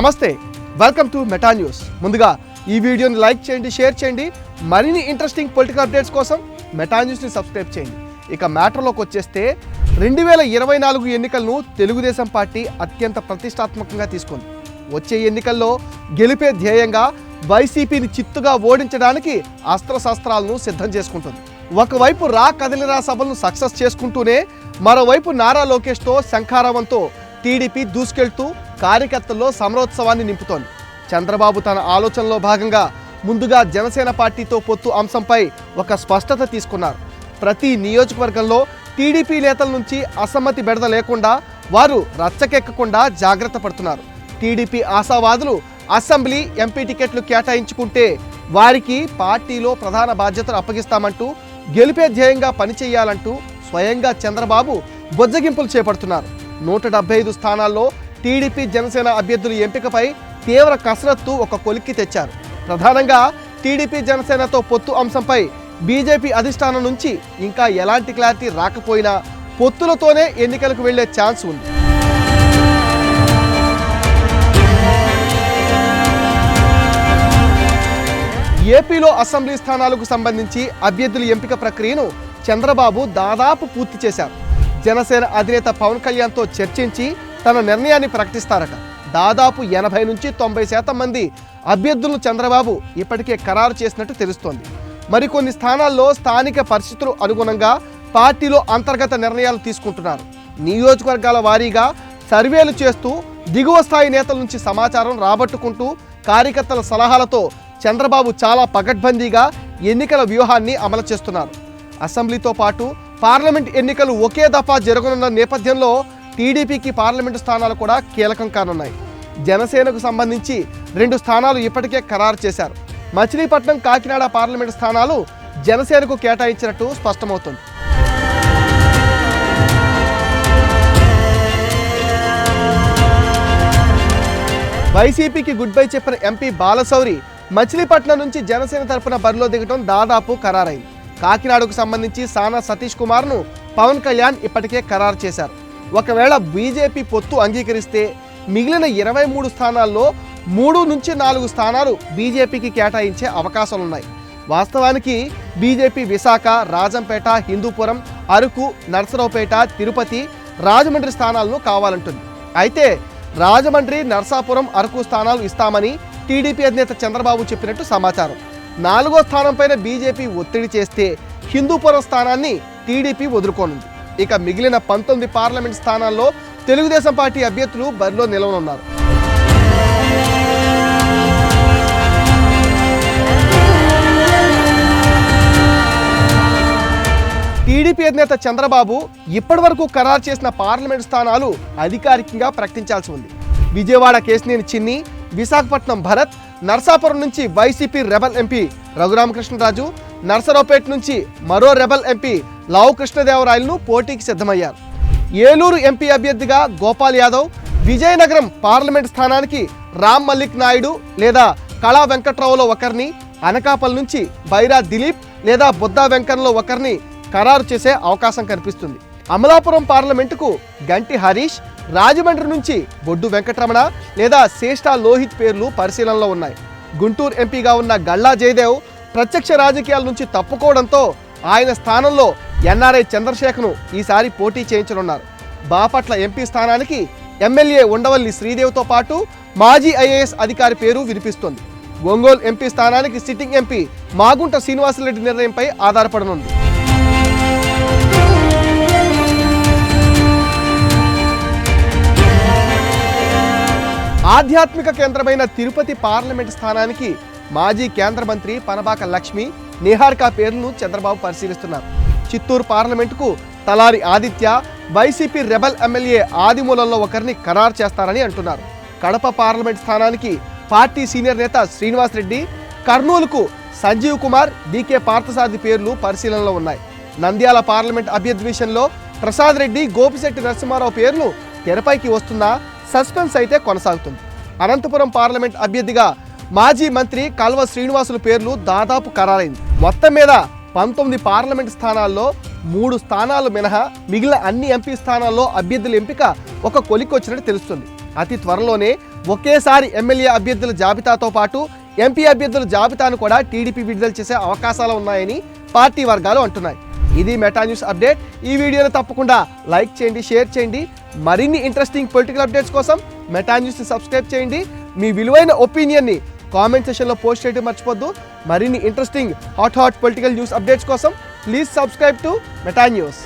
నమస్తే welcome to Meta news ముందుగా ఈ వీడియోని లైక్ చేయండి షేర్ చేయండి. మరిన్ని ఇంట్రెస్టింగ్ పొలిటికల్ అప్డేట్స్ కోసం మెటా న్యూస్ని సబ్స్క్రైబ్ చేయండి. ఇక మ్యాటర్లోకి వచ్చేస్తే రెండు వేల ఇరవై నాలుగు ఎన్నికలను తెలుగుదేశం పార్టీ అత్యంత ప్రతిష్టాత్మకంగా తీసుకుంది. వచ్చే ఎన్నికల్లో గెలిపే ధ్యేయంగా వైసీపీని చిత్తుగా ఓడించడానికి అస్త్రశస్త్రాలను సిద్ధం చేసుకుంటుంది. ఒకవైపు రా కదిలిరా సభలను సక్సెస్ చేసుకుంటూనే మరోవైపు నారా లోకేష్తో శంఖారావంతో టీడీపీ దూసుకెళ్తూ కార్యకర్తల్లో సమరోత్సవాన్ని నింపుతోంది. చంద్రబాబు తన ఆలోచనలో భాగంగా ముందుగా జనసేన పార్టీతో పొత్తు అంశంపై ఒక స్పష్టత తీసుకున్నారు. ప్రతి నియోజకవర్గంలో టీడీపీ నేతల నుంచి అసమ్మతి బెడద లేకుండా వారు రచ్చకెక్కకుండా జాగ్రత్త పడుతున్నారు. టీడీపీ ఆశావాదులు అసెంబ్లీ ఎంపీ టికెట్లు కేటాయించుకుంటే వారికి పార్టీలో ప్రధాన బాధ్యతలు అప్పగిస్తామంటూ గెలిపే ధ్యేయంగా పనిచేయాలంటూ స్వయంగా చంద్రబాబు బొజ్జగింపులు చేపడుతున్నారు. నూట డెబ్బై ఐదు స్థానాల్లో టీడీపీ జనసేన అభ్యర్థుల ఎంపికపై తీవ్ర కసరత్తు ఒక కొలిక్కి తెచ్చారు. ప్రధానంగా టీడీపీ జనసేనతో పొత్తు అంశంపై బీజేపీ అధిష్టానం నుంచి ఇంకా ఎలాంటి క్లారిటీ రాకపోయినా పొత్తులతోనే ఎన్నికలకు వెళ్ళే ఛాన్స్ ఉంది. ఏపీలో అసెంబ్లీ స్థానాలకు సంబంధించి అభ్యర్థుల ఎంపిక ప్రక్రియను చంద్రబాబు దాదాపు పూర్తి చేశారు. జనసేన అధినేత పవన్ కళ్యాణ్తో చర్చించి తన నిర్ణయాన్ని ప్రకటిస్తారట. దాదాపు ఎనభై నుంచి తొంభై శాతం మంది అభ్యర్థులు చంద్రబాబు ఇప్పటికే ఖరారు చేసినట్టు తెలుస్తోంది. మరికొన్ని స్థానాల్లో స్థానిక పరిస్థితులు అనుగుణంగా పార్టీలో అంతర్గత నిర్ణయాలు తీసుకుంటున్నారు. నియోజకవర్గాల వారీగా సర్వేలు చేస్తూ దిగువ స్థాయి నేతల నుంచి సమాచారం రాబట్టుకుంటూ కార్యకర్తల సలహాలతో చంద్రబాబు చాలా పకడ్బందీగా ఎన్నికల వ్యూహాన్ని అమలు చేస్తున్నారు. అసెంబ్లీతో పాటు పార్లమెంట్ ఎన్నికలు ఒకే దఫా జరగనున్న నేపథ్యంలో టీడీపీకి పార్లమెంటు స్థానాలు కూడా కీలకం కానున్నాయి. జనసేనకు సంబంధించి రెండు స్థానాలు ఇప్పటికే ఖరారు చేశారు. మచిలీపట్నం కాకినాడ పార్లమెంటు స్థానాలు జనసేనకు కేటాయించినట్టు స్పష్టమవుతుంది. వైసీపీకి గుడ్ బై చెప్పిన ఎంపీ బాలశౌరి మచిలీపట్నం నుంచి జనసేన తరపున బరిలో దిగటం దాదాపు ఖరారైంది. కాకినాడకు సంబంధించి సానా సతీష్ కుమార్ను పవన్ కళ్యాణ్ ఇప్పటికే ఖరారు చేశారు. ఒకవేళ బీజేపీ పొత్తు అంగీకరిస్తే మిగిలిన ఇరవై మూడు స్థానాల్లో మూడు నుంచి నాలుగు స్థానాలు బీజేపీకి కేటాయించే అవకాశాలున్నాయి. వాస్తవానికి బీజేపీ విశాఖ రాజంపేట హిందూపురం అరకు నర్సరావుపేట తిరుపతి రాజమండ్రి స్థానాలను కావాలంటుంది. అయితే రాజమండ్రి నర్సాపురం అరకు స్థానాలు ఇస్తామని టీడీపీ అధినేత చంద్రబాబు చెప్పినట్టు సమాచారం. నాలుగో స్థానంపైన బీజేపీ ఒత్తిడి చేస్తే హిందూపురం స్థానాన్ని టీడీపీ వదులుకోనుంది. ఇక మిగిలిన పంతొమ్మిది పార్లమెంట్ స్థానాల్లో తెలుగుదేశం పార్టీ అభ్యర్థులు బరిలో నిలవనున్నారు. టీడీపీ అధినేత చంద్రబాబు ఇప్పటివరకు ఖరారు చేసిన పార్లమెంట్ స్థానాలు అధికారికంగా ప్రకటించాల్సి ఉంది. విజయవాడ కేసినేని చిన్ని విశాఖపట్నం భరత్ నర్సాపురం నుంచి YCP rebel MP Raghuramakrishnaraju Narasaraopet నుంచి మరో రెబల్ ఎంపీ లావు కృష్ణదేవరాయలను పోటీకి సిద్ధమయ్యారు. ఏలూరు ఎంపీ అభ్యర్థిగా గోపాల్ యాదవ్ విజయనగరం పార్లమెంట్ స్థానానికి రామ్ మల్లిక్ నాయుడు లేదా కళా వెంకట్రావులో ఒకరిని అనకాపల్ నుంచి బైరా దిలీప్ లేదా బుద్ధా వెంకన్లో ఒకరిని ఖరారు చేసే అవకాశం కనిపిస్తుంది. అమలాపురం పార్లమెంటుకు గంటి హరీష్ రాజమండ్రి నుంచి బొడ్డు వెంకటరమణ లేదా శ్రేష్ఠ లోహిత్ పేర్లు పరిశీలనలో ఉన్నాయి. గుంటూరు ఎంపీగా ఉన్న గల్లా జయదేవ్ ప్రత్యక్ష రాజకీయాల నుంచి తప్పుకోవడంతో ఆయన స్థానంలో ఎన్ఆర్ఐ చంద్రశేఖర్ను ఈసారి పోటీ చేయించనున్నారు. బాపట్ల ఎంపీ స్థానానికి ఎమ్మెల్యే ఉండవల్లి శ్రీదేవితో పాటు మాజీ ఐఏఎస్ అధికారి పేరు వినిపిస్తోంది. ఒంగోలు ఎంపీ స్థానానికి సిట్టింగ్ ఎంపీ మాగుంట శ్రీనివాసరెడ్డి నిర్ణయంపై ఆధారపడనుంది. ఆధ్యాత్మిక కేంద్రమైన తిరుపతి పార్లమెంట్ స్థానానికి మాజీ కేంద్ర మంత్రి పనబాక లక్ష్మి నిహార్కా పేర్లను చంద్రబాబు పరిశీలిస్తున్నారు. చిత్తూరు పార్లమెంటుకు Talari Aditya Y C P rebel MLA ఆదిమూలంలో ఒకరిని ఖరారు చేస్తారని అంటున్నారు. కడప పార్లమెంట్ స్థానానికి పార్టీ సీనియర్ నేత శ్రీనివాస్ రెడ్డి కర్నూలుకు సంజీవ్ కుమార్ డీకే పార్థసాది పేర్లు పరిశీలనలో ఉన్నాయి. నంద్యాల పార్లమెంట్ అభ్యర్థి విషయంలో ప్రసాద్ రెడ్డి గోపిశెట్టి నరసింహారావు పేర్లు తెరపైకి వస్తున్నా సస్పెన్స్ అయితే కొనసాగుతుంది. అనంతపురం పార్లమెంట్ అభ్యర్థిగా మాజీ మంత్రి కల్వ శ్రీనివాసుల పేర్లు దాదాపు ఖరారైంది. మొత్తం మీద పంతొమ్మిది పార్లమెంట్ స్థానాల్లో మూడు స్థానాలు మినహా మిగిలిన అన్ని ఎంపీ స్థానాల్లో అభ్యర్థుల ఎంపిక ఒక కొలికొచ్చినట్టు తెలుస్తుంది. అతి త్వరలోనే ఒకేసారి ఎమ్మెల్యే అభ్యర్థుల జాబితాతో పాటు ఎంపీ అభ్యర్థుల జాబితాను కూడా టీడీపీ విడుదల చేసే అవకాశాలు ఉన్నాయని పార్టీ వర్గాలు అంటున్నాయి. ఇది మెటా న్యూస్ అప్డేట్. ఈ వీడియోని తప్పకుండా లైక్ చేయండి షేర్ చేయండి. మరిన్ని ఇంట్రెస్టింగ్ పొలిటికల్ అప్డేట్స్ కోసం మెటా న్యూస్ని సబ్స్క్రైబ్ చేయండి. మీ విలువైన ఒపీనియన్ని కామెంట్ సెషన్లో పోస్ట్ చేయడం మర్చిపోద్దు. మరిన్ని interesting hot hot political news updates కోసం please subscribe to Meta news